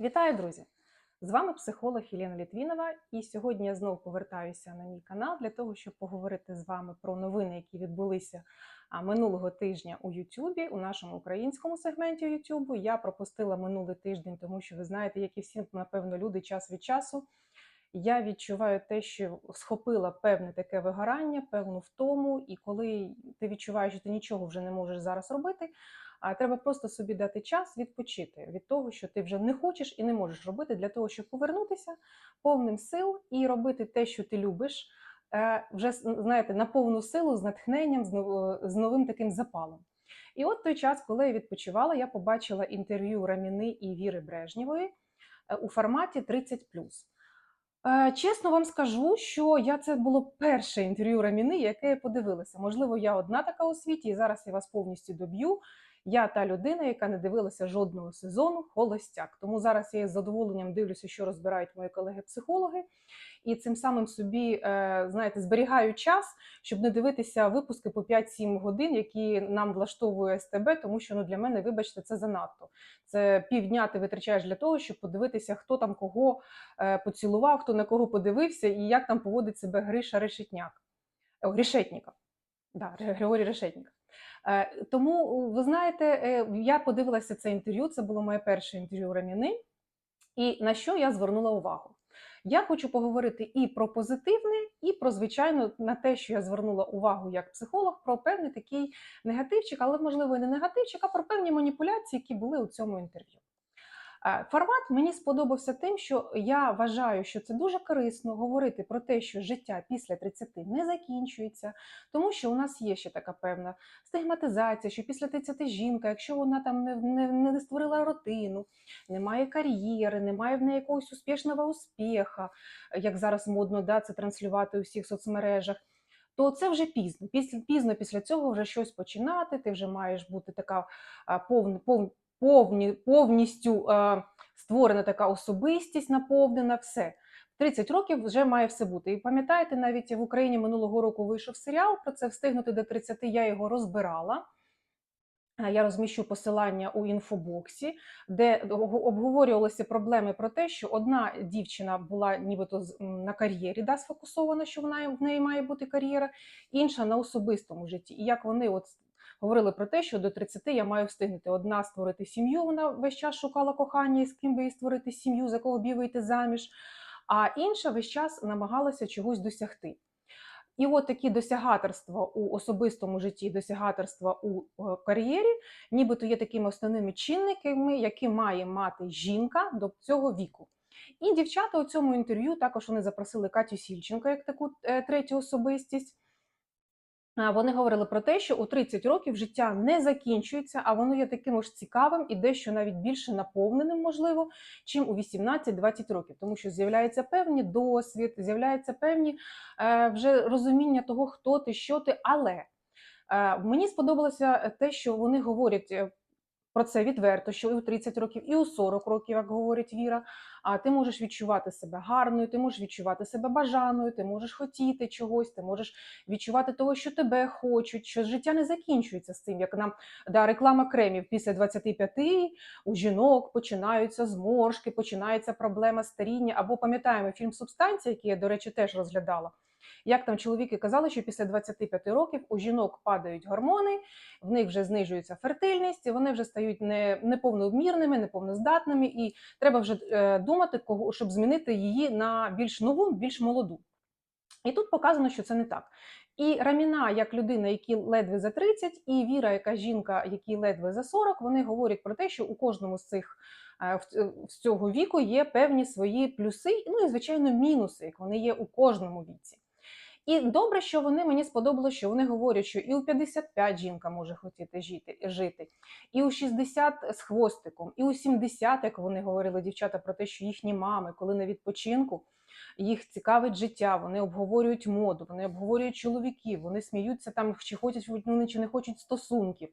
Вітаю, друзі! З вами психолог Єлена Літвінова, і сьогодні я знову повертаюся на мій канал для того, щоб поговорити з вами про новини, які відбулися минулого тижня у Ютубі, у нашому українському сегменті Ютубу. Я пропустила минулий тиждень, тому що ви знаєте, як і всі, напевно, люди час від часу. Я відчуваю те, що схопила певне таке вигорання, певну втому, і коли ти відчуваєш, що ти нічого вже не можеш зараз робити. А треба просто собі дати час відпочити від того, що ти вже не хочеш і не можеш робити для того, щоб повернутися повним сил і робити те, що ти любиш, е, вже знаєте, на повну силу з натхненням, з новим таким запалом. І от той час, коли я відпочивала, я побачила інтерв'ю Раміни і Віри Брежнєвої е, у форматі 30+. Е, Чесно вам скажу, що я це було перше інтерв'ю Раміни, яке я подивилася. Можливо, я одна така у світі, і зараз я вас повністю доб'ю. Я та людина, яка не дивилася жодного сезону холостяк. Тому зараз я з задоволенням дивлюся, що розбирають мої колеги-психологи, і цим самим собі, е, знаєте, зберігаю час, щоб не дивитися випуски по 5-7 годин, які нам влаштовує СТБ, тому що ну для мене, вибачте, це занадто. Це півдня ти витрачаєш для того, щоб подивитися, хто там кого е, поцілував, хто на кого подивився, і як там поводить себе Гриша Решетняк. О, Решетніков. Да, Григорій Решетніков. Е, Тому, ви знаєте, е, я подивилася це інтерв'ю, це було моє перше інтерв'ю Раміни, і на що я звернула увагу. Я хочу поговорити і про позитивне, і про, звичайно, на те, що я звернула увагу як психолог, про певний такий негативчик, але, можливо, і не негативчик, а про певні маніпуляції, які були у цьому інтерв'ю. Е, Формат мені сподобався тим, що я вважаю, що це дуже корисно говорити про те, що життя після 30 не закінчується, тому що у нас є ще така певна стигматизація, що після 30 жінка, якщо вона там не, не, не створила родину, немає кар'єри, немає в неї якогось успішного успіха, як зараз модно да, це транслювати у всіх соцмережах. То це вже пізно. Пізно після цього вже щось починати. Ти вже маєш бути така повна, пов, повні, повністю е, створена така особистість, наповнена все. 30 років вже має все бути. І пам'ятаєте, навіть в Україні минулого року вийшов серіал про це встигнути до 30, я його розбирала. Я розміщу посилання у інфобоксі, де обговорювалися проблеми про те, що одна дівчина була нібито на кар'єрі, да, сфокусована, що вона в неї має бути кар'єра, інша на особистому житті. І як вони от говорили про те, що до 30 я маю встигнути одна створити сім'ю. Вона весь час шукала кохання, і з ким би їй створити сім'ю, за кого б їй вийти заміж. А інша весь час намагалася чогось досягти. І от такі досягаторства у особистому житті, досягаторства у е, кар'єрі, нібито є такими основними чинниками, які має мати жінка до цього віку. І дівчата у цьому інтерв'ю також вони запросили Катю Сільченко як таку е, третю особистість. Вони говорили про те, що у 30 років життя не закінчується, а воно є таким ж цікавим і дещо навіть більше наповненим, можливо, чим у 18-20 років, тому що з'являється певний досвід, з'являється певні е, вже розуміння того, хто ти, що ти. Але е, мені сподобалося те, що вони говорять. е, Про це відверто, що і у 30 років, і у 40 років, як говорить Віра, а ти можеш відчувати себе гарною, ти можеш відчувати себе бажаною, ти можеш хотіти чогось, ти можеш відчувати того, що тебе хочуть, що життя не закінчується з цим, як нам да, реклама кремів після 25 у жінок починаються зморшки, починається проблема старіння. Або пам'ятаємо фільм Субстанція, який я, до речі, теж розглядала. Як там чоловіки казали, що після 25 років у жінок падають гормони, в них вже знижується фертильність, і вони вже стають не, неповномірними, неповноздатними, і треба вже е, думати, кого, щоб змінити її на більш нову, більш молоду. І тут показано, що це не так. І Раміна, як людина, якій ледве за 30, і Віра, яка жінка, якій ледве за 40, вони говорять про те, що у кожному з цих е, в- в цього віку є певні свої плюси, ну і звичайно мінуси, як вони є у кожному віці. І добре, що вони мені сподобалося, що вони говорять, що і у 55 жінка може хотіти жити, жити, і у 60 з хвостиком, і у 70, як вони говорили дівчата про те, що їхні мами, коли на відпочинку, їх цікавить життя, вони обговорюють моду, вони обговорюють чоловіків, вони сміються там, чи хочуть вони чи не хочуть стосунків.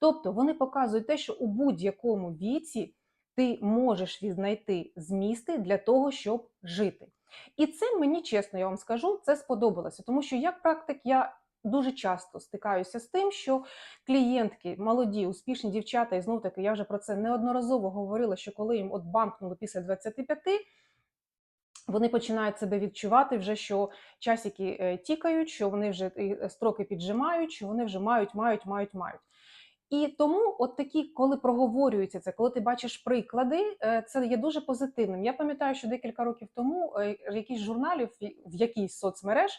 Тобто вони показують те, що у будь-якому віці ти можеш віднайти змісти для того, щоб жити. І це мені чесно, я вам скажу, це сподобалося, тому що як практик я дуже часто стикаюся з тим, що клієнтки, молоді, успішні дівчата, і знов таки я вже про це неодноразово говорила, що коли їм от бамкнуло після 25, вони починають себе відчувати вже, що часики е, тікають, що вони вже е, строки піджимають, що вони вже мають, мають, мають, мають. І тому, от такі, коли проговорюється це, коли ти бачиш приклади, е, це є дуже позитивним. Я пам'ятаю, що декілька років тому е, якийсь журналів в якійсь соцмереж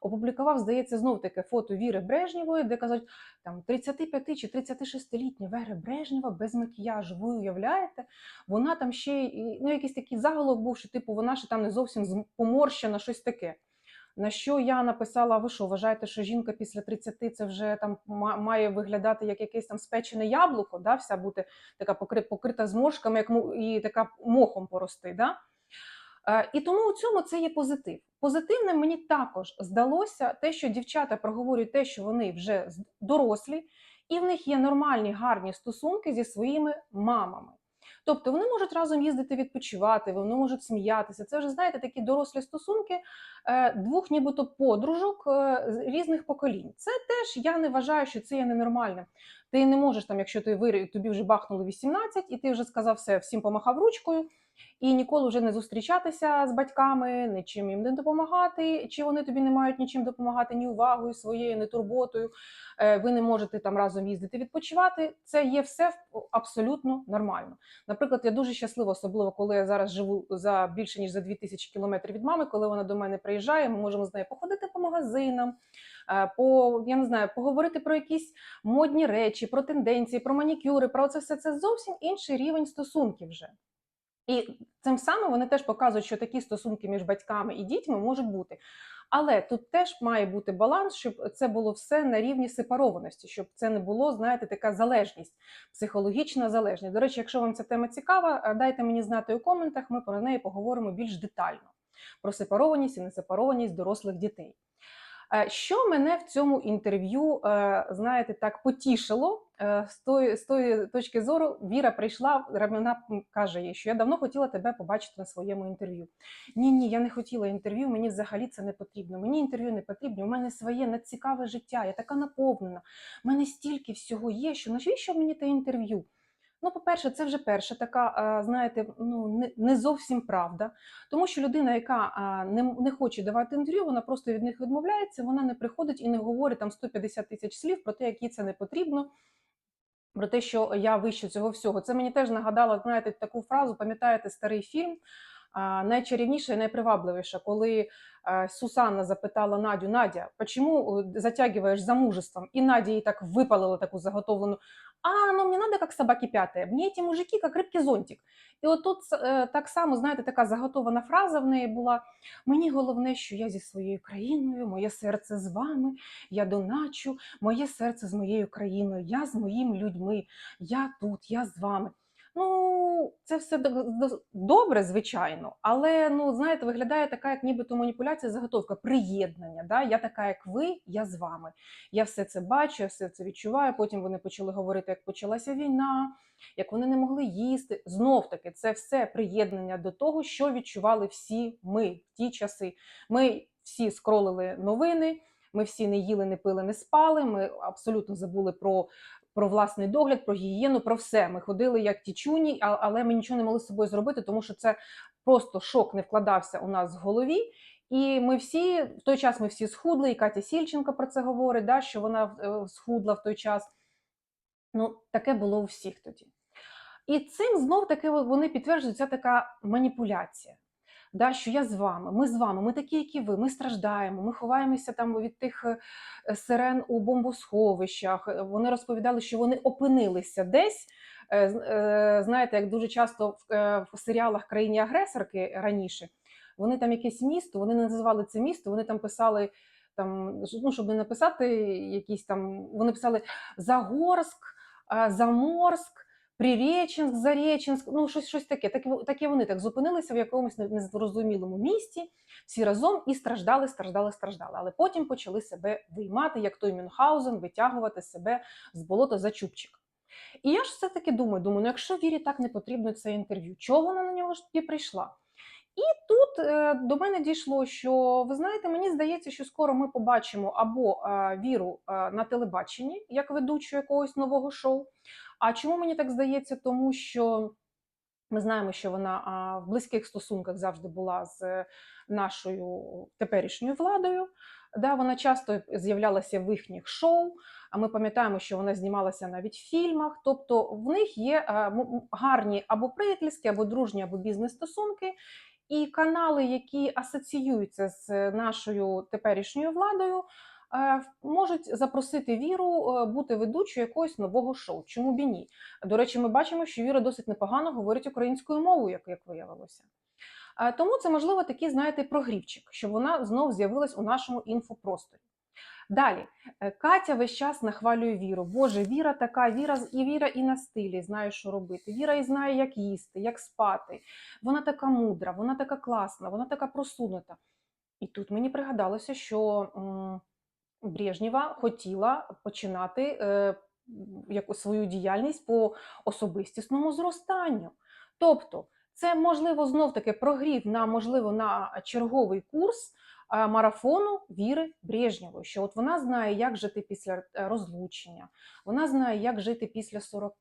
опублікував, здається, знов таке фото Віри Брежнєвої, де кажуть, там 35 чи 36-літня Вера Брежнєва без макіяжу. Ви уявляєте? Вона там ще ну, якийсь такий заголовок був, що типу вона ще там не зовсім поморщена, щось таке. На що я написала: ви що, вважаєте, що жінка після 30 це вже там має виглядати як якесь там спечене яблуко, да? вся бути така покри- покрита зморшками, як і така мохом порости. Да? Е, І тому у цьому це є позитив. Позитивним мені також здалося те, що дівчата проговорюють те, що вони вже дорослі, і в них є нормальні гарні стосунки зі своїми мамами. Тобто вони можуть разом їздити відпочивати, вони можуть сміятися. Це вже знаєте такі дорослі стосунки е, двох, нібито подружок е, різних поколінь. Це теж я не вважаю, що це є ненормальним. Ти не можеш там, якщо ти вир... тобі вже бахнуло 18, і ти вже сказав все, всім помахав ручкою, і ніколи вже не зустрічатися з батьками, нічим їм не допомагати, чи вони тобі не мають нічим допомагати, ні увагою своєю, ні турботою. Е, Ви не можете там разом їздити відпочивати. Це є все абсолютно нормально. Наприклад, я дуже щаслива, особливо коли я зараз живу за більше ніж за 2000 кілометрів від мами, коли вона до мене приїжджає, ми можемо з нею походити по магазинам. е, По я не знаю, поговорити про якісь модні речі, про тенденції, про манікюри, про це все це зовсім інший рівень стосунків вже. І цим самим вони теж показують, що такі стосунки між батьками і дітьми можуть бути. Але тут теж має бути баланс, щоб це було все на рівні сепарованості, щоб це не було, знаєте, така залежність, психологічна залежність. До речі, якщо вам ця тема цікава, е, дайте мені знати у коментах, ми про неї поговоримо більш детально про сепарованість і несепарованість дорослих дітей. Е, Що мене в цьому інтерв'ю, е, знаєте, так потішило е, з тої, з тої точки зору, Віра прийшла, вона каже їй, що я давно хотіла тебе побачити на своєму інтерв'ю. Ні, ні, я не хотіла інтерв'ю, мені взагалі це не потрібно. Мені інтерв'ю не потрібно, у мене своє нецікаве життя, я така наповнена. У мене стільки всього є, що навіщо мені те інтерв'ю? Ну, по-перше, це вже перша така, знаєте, ну не, зовсім правда. Тому що людина, яка не, не хоче давати інтерв'ю, вона просто від них відмовляється, вона не приходить і не говорить там 150 тисяч слів про те, як їй це не потрібно. Про те, що я вище цього всього. Це мені теж нагадало, знаєте, таку фразу, пам'ятаєте старий фільм найчарівніша і найпривабливіша, коли Сусанна запитала Надю: Надя, чому затягуєш замужеством? І Надя їй так випалила таку заготовлену. А, ну мені надо, як собаки п'яте. Мені ці мужики, як рибки зонтик. І отут е, так само, знаєте, така заготована фраза в неї була: мені головне, що я зі своєю країною, моє серце з вами, я доначу, моє серце з моєю країною, я з моїми людьми, я тут, я з вами. Ну, це все добре, звичайно, але ну знаєте, виглядає така, як нібито маніпуляція, заготовка, приєднання. Да? Я така, як ви, я з вами. Я все це бачу, я все це відчуваю. Потім вони почали говорити, як почалася війна, як вони не могли їсти. Знов таки, це все приєднання до того, що відчували всі ми в ті часи. Ми всі скролили новини. Ми всі не їли, не пили, не спали. Ми абсолютно забули про, про власний догляд, про гігієну, про все. Ми ходили як тічуні, а- але ми нічого не могли з собою зробити, тому що це просто шок не вкладався у нас в голові. І ми всі в той час ми всі схудли, і Катя Сільченко про це говорить, да, що вона е, схудла в той час. Ну, таке було у всіх тоді. І цим знов таки вони підтверджують, ця така маніпуляція. Да, що я з вами, ми з вами, ми такі, як і ви, ми страждаємо, ми ховаємося там від тих е, сирен у бомбосховищах. Е, Вони розповідали, що вони опинилися десь. Е, е, Знаєте, як дуже часто в, е, серіалах країні-агресорки раніше, вони там якесь місто, вони не називали це місто, вони там писали. Там, ну, щоб не написати якісь там, вони писали Загорськ, е, Заморськ, Приреченськ, Зареченськ, ну щось, щось таке. Так, Таке вони так зупинилися в якомусь незрозумілому місті, всі разом і страждали, страждали, страждали. Але потім почали себе виймати, як той Мюнхгаузен, витягувати себе з болота за чубчик. І я ж все-таки думаю, думаю, ну якщо Вірі так не потрібно це інтерв'ю, чого вона на нього ж тоді прийшла? Тут е, до мене дійшло, що ви знаєте, мені здається, що скоро ми побачимо або е, віру е, на телебаченні як ведучу якогось нового шоу. А чому мені так здається? Тому що ми знаємо, що вона в близьких стосунках завжди була з нашою теперішньою владою. Да, вона часто з'являлася в їхніх шоу. А ми пам'ятаємо, що вона знімалася навіть в фільмах. Тобто в них є гарні або приятельські, або дружні, або бізнес-стосунки. І канали, які асоціюються з нашою теперішньою владою, е, можуть запросити віру е, бути ведучою якогось нового шоу. Чому б і ні? До речі, ми бачимо, що Віра досить непогано говорить українською мовою, як, виявилося. Е, Тому це, можливо, такий, знаєте, прогрівчик, щоб вона знов з'явилась у нашому інфопросторі. Далі, Е, Катя весь час нахвалює віру. Боже, віра така, віра і віра і на стилі знає, що робити. Віра і знає, як їсти, як спати. Вона така мудра, вона така класна, вона така просунута. І тут мені пригадалося, що Брежнєва хотіла починати е, яку свою діяльність по особистісному зростанню. Тобто, це можливо знов таки прогрів на можливо на черговий курс марафону Віри Брежнєвої, що от вона знає, як жити після е, розлучення, вона знає, як жити після 40,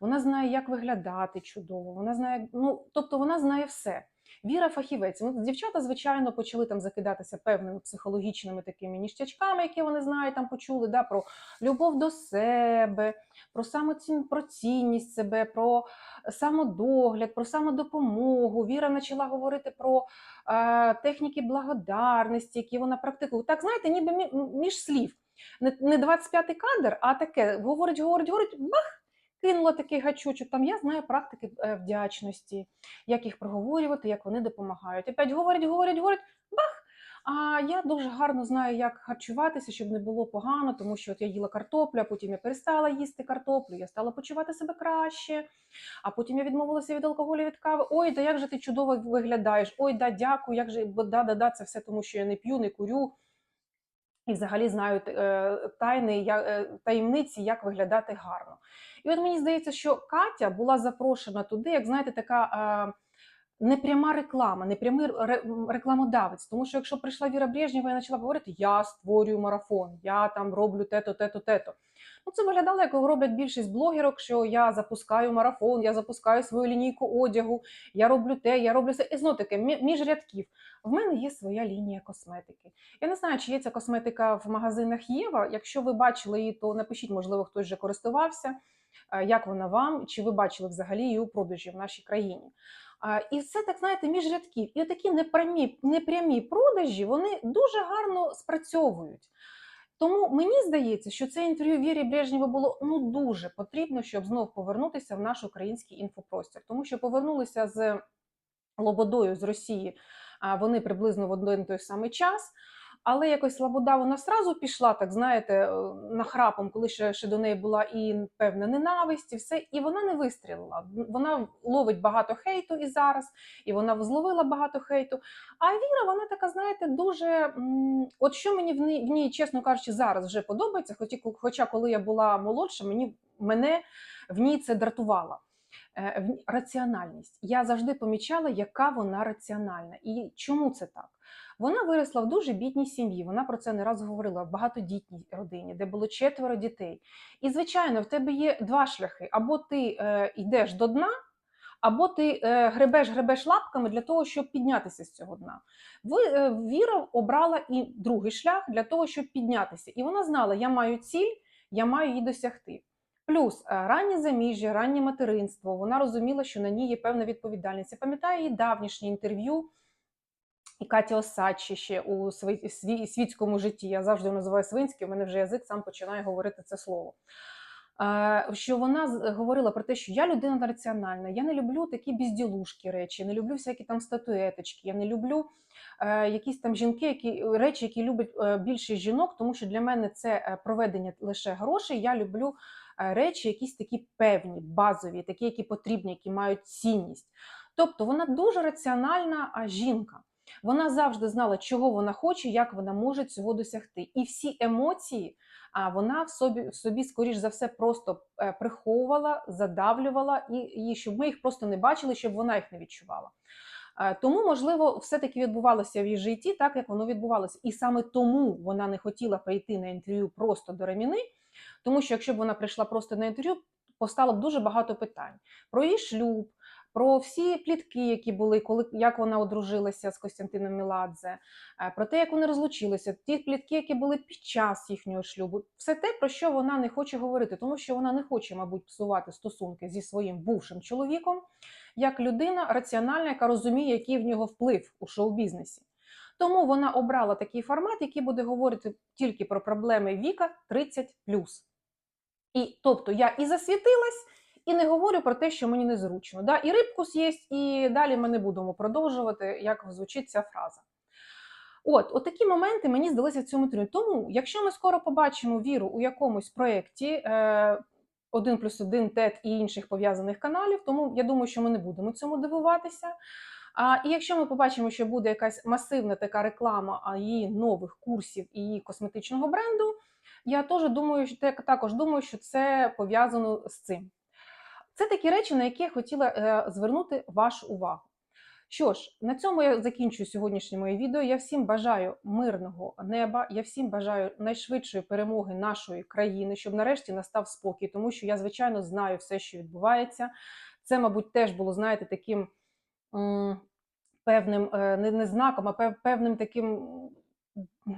вона знає, як виглядати чудово, вона знає, ну тобто вона знає все. Віра фахівець. Ну, дівчата, звичайно, почали там закидатися певними психологічними такими ніштячками, які вони знають, там почули, да, про любов до себе, про самоцін, про цінність себе, про самодогляд, про самодопомогу. Віра почала говорити про е, техніки благодарності, які вона практикує. Так, знаєте, ніби між слів. Не, не 25-й кадр, а таке говорить, говорить, говорить, бах! Кинула такий гачочок. Там я знаю практики е, вдячності, як їх проговорювати, як вони допомагають. Опять говорять, говорять, говорять, бах! А я дуже гарно знаю, як харчуватися, щоб не було погано, тому що от я їла картоплю, а потім я перестала їсти картоплю, я стала почувати себе краще, а потім я відмовилася від алкоголю, від кави. Ой, да як же ти чудово виглядаєш! Ой, да, дякую, як же да, да, да, це все тому, що я не п'ю, не курю. І взагалі знають е, тайни, е, таємниці, як виглядати гарно. І от мені здається, що Катя була запрошена туди, як знаєте, така непряма реклама, непрямий рекламодавець. Тому що якщо прийшла Віра Брежнєва і почала говорити, я створюю марафон, я там роблю те-то, те-то, те-то. Ну, це виглядало, як роблять більшість блогерок, що я запускаю марафон, я запускаю свою лінійку одягу, я роблю те, я роблю це. І знову таки, між рядків. В мене є своя лінія косметики. Я не знаю, чи є ця косметика в магазинах Єва. Якщо ви бачили її, то напишіть, можливо, хтось вже користувався. Е, Як вона вам, чи ви бачили взагалі її у продажі в нашій країні? І це так знаєте, між рядків. І такі непрямі, непрямі продажі вони дуже гарно спрацьовують. Тому мені здається, що це інтерв'ю Вірі Брежнєва було ну дуже потрібно, щоб знов повернутися в наш український інфопростір, тому що повернулися з Лободою з Росії а, вони приблизно в один той самий час. Але якось Лобода вона сразу пішла, так знаєте, е, нахрапом, коли ще, ще до неї була і певна ненависть, і все, і вона не вистрілила. Вона ловить багато хейту і зараз, і вона зловила багато хейту. А Віра, вона така, знаєте, дуже. От що мені в ній, в ній, чесно кажучи, зараз вже подобається, хоча, хоча коли я була молодша, мені мене в ній це дратувало. Е, Раціональність. Я завжди помічала, яка вона раціональна. І чому це так? Вона виросла в дуже бідній сім'ї. Вона про це не раз говорила в багатодітній родині, де було четверо дітей. І, звичайно, в тебе є два шляхи: або ти е, йдеш до дна, або ти е, гребеш гребеш лапками для того, щоб піднятися з цього дна. Е, Віра обрала і другий шлях для того, щоб піднятися. І вона знала, я маю ціль, я маю її досягти. Плюс е, раннє заміжжя, раннє материнство. Вона розуміла, що на ній є певна відповідальність. Я пам'ятаю її давнішнє інтерв'ю і Каті Осадчі ще у світському житті. Я завжди називаю свинським, у мене вже язик сам починає говорити це слово. Е, Що вона говорила про те, що я людина раціональна, я не люблю такі безділушки речі, не люблю всякі там статуеточки, я не люблю е, якісь там жінки, які речі, які люблять е, більшість жінок, тому що для мене це проведення лише грошей. Я люблю речі, якісь такі певні, базові, такі, які потрібні, які мають цінність. Тобто вона дуже раціональна жінка. Вона завжди знала, чого вона хоче, як вона може цього досягти. І всі емоції вона в собі, в собі, скоріш за все, просто е, приховувала, задавлювала, і, і щоб ми їх просто не бачили, щоб вона їх не відчувала. Тому, можливо, все-таки відбувалося в її житті так, як воно відбувалося. І саме тому вона не хотіла прийти на інтерв'ю просто до Раміни, тому що якщо б вона прийшла просто на інтерв'ю, постало б дуже багато питань. Про її шлюб, про всі плітки, які були, коли як вона одружилася з Костянтином Міладзе, е, про те, як вони розлучилися, ті плітки, які були під час їхнього шлюбу, все те, про що вона не хоче говорити, тому що вона не хоче, мабуть, псувати стосунки зі своїм бувшим чоловіком, як людина раціональна, яка розуміє, який в нього вплив у шоу-бізнесі. Тому вона обрала такий формат, який буде говорити тільки про проблеми віка 30 І тобто я і засвітилась, і не говорю про те, що мені незручно. Да? І рибку з'їсть, і далі ми не будемо продовжувати, як звучить ця фраза. От, от такі моменти мені здалися в цьому інтерв'ю. Тому, якщо ми скоро побачимо віру у якомусь проєкті, е, 1 плюс 1 ТЕТ і інших пов'язаних каналів, тому я думаю, що ми не будемо цьому дивуватися. А, і якщо ми побачимо, що буде якась масивна така реклама її нових курсів і її косметичного бренду, я теж думаю, також думаю, що це пов'язано з цим. Це такі речі, на які я хотіла е, звернути вашу увагу. Що ж, на цьому я закінчую сьогоднішнє моє відео. Я всім бажаю мирного неба. Я всім бажаю найшвидшої перемоги нашої країни, щоб нарешті настав спокій, тому що я, звичайно, знаю все, що відбувається. Це, мабуть, теж було, знаєте, таким м, певним е, не, не знаком, а пев- певним таким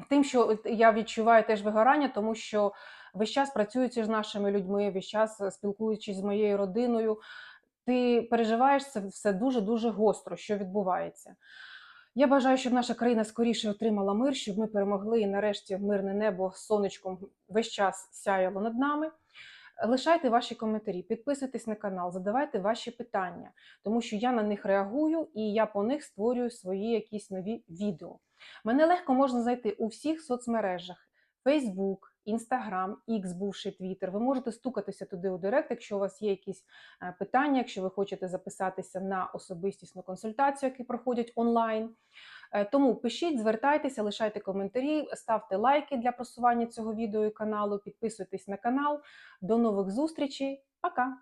тим, що я відчуваю теж вигорання, тому що весь час працюючи з нашими людьми, весь час е, спілкуючись з моєю родиною, ти переживаєш це все дуже-дуже гостро, що відбувається. Я бажаю, щоб наша країна скоріше отримала мир, щоб ми перемогли і нарешті мирне небо сонечком весь час сяяло над нами. Лишайте ваші коментарі, підписуйтесь на канал, задавайте ваші питання, тому що я на них реагую і я по них створюю свої якісь нові відео. Мене легко можна знайти у всіх соцмережах: Facebook, Instagram, X, бувший Twitter. Ви можете стукатися туди у Директ, якщо у вас є якісь е, питання, якщо ви хочете записатися на особистісну консультацію, які проходять онлайн. Е, Тому пишіть, звертайтеся, лишайте коментарі, ставте лайки для просування цього відео і каналу, підписуйтесь на канал. До нових зустрічей. Пока!